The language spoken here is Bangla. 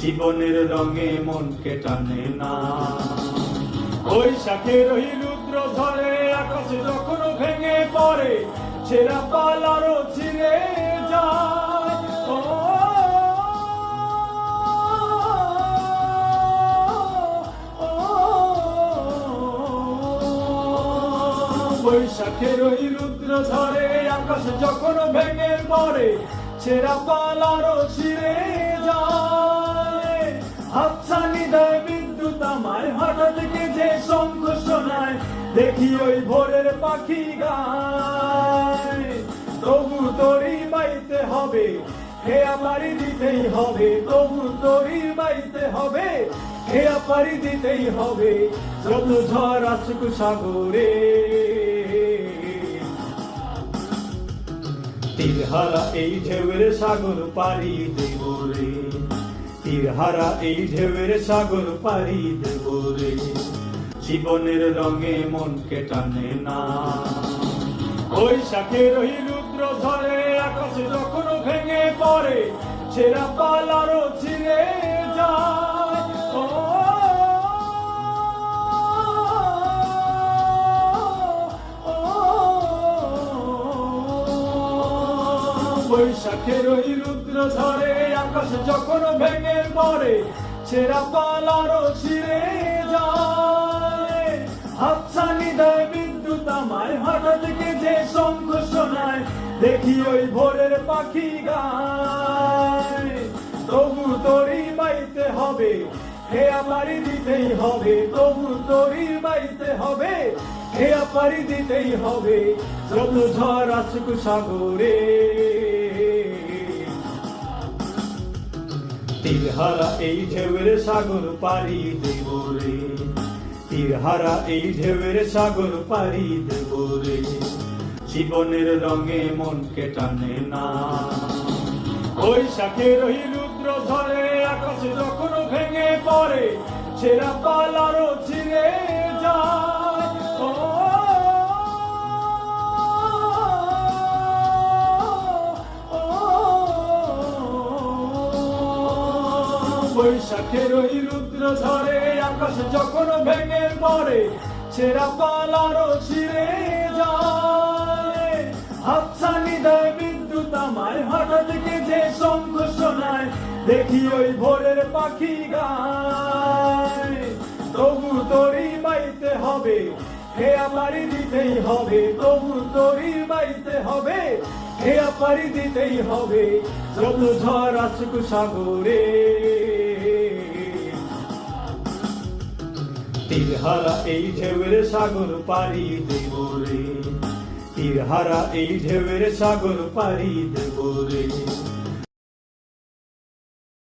জীবনের রঙে মনকে টানে না। ওই শাখের ওই রুদ্র ধরে আকাশে যখন ভেঙে পড়ে, ছেঁড়া পালারও ছিঁড়ে বৈশাখের ওই রুদ্র ধরে আকাশ যখন ভেঙে পড়ে, ছেঁড়া পালারও ছিঁড়ে যায়। দেখি ওই ভোরের পাখি গায়। তবু তোরই বাইতে হবে খেয়া পারি দিতেই হবে। তবু তোরই বাইতে হবে খেয়া পারি দিতেই হবে। যত ঝড় আসুক সাগরে। তীরহারা এই ঢেউয়ের সাগর পারি দেব রে। তীরহারা এই ঢেউয়ের সাগর পারি দেব রে। জীবনের রঙে মনকে টানে না ওই শাখের ওই রুদ্র ধরে আকাশে যখন ভেঙে পড়ে ছেঁড়া ছিঁড়ে যায় ও, ও, বৈশাখের ওই রুদ্র ধরে আকাশ যখন ভেঙে পড়ে ছেঁড়া পালারও ছিঁড়ে যায় হাতছানি দেয় বিদ্যুৎ আমায়, হঠাৎ কে যে শঙ্খ শোনায়, দেখি ওই ভোরের পাখি গায়। তবু তোরই বাইতে হবে খেয়া পারি দিতেই হবে, তবু তোরই বাইতে হবে খেয়া পারি দিতেই হবে, যত ঝড় আসুক সাগরে। তীরহারা এই ঢেউয়ের সাগর পারি দেব রে। তীরহারা এই ঢেউয়ের সাগর পারি দেব রে। জীবনের রঙে মনকে টানে না। ওই শাখের ওই রুদ্র ধরে আকাশে যখন ভেঙে পড়ে, ছেঁড়া পালারও ছিঁড়ে যায়। বৈশাখের ওই রুদ্র ধরে আকাশ যখন ভেঙে পড়ে ছেঁড়া পালারও ছিঁড়ে যায়। হাতছানি দেয় বিদ্যুৎ আমায়, হঠাৎ কে যে শঙ্খ শোনায়, দেখি ওই ভোরের পাখি গায়। তবু তোরই বাইতে হবে খেয়া পারি দিতেই হবে, তবু তোরই বাইতে হবে খেয়া পারি দিতেই হবে, যত ঝড় আসুক সাগরে। তীরহারা এই ঢেউয়ের সাগর পারি দেব রে। তীরহারা এই ঢেউয়ের সাগর পারি দেব রে।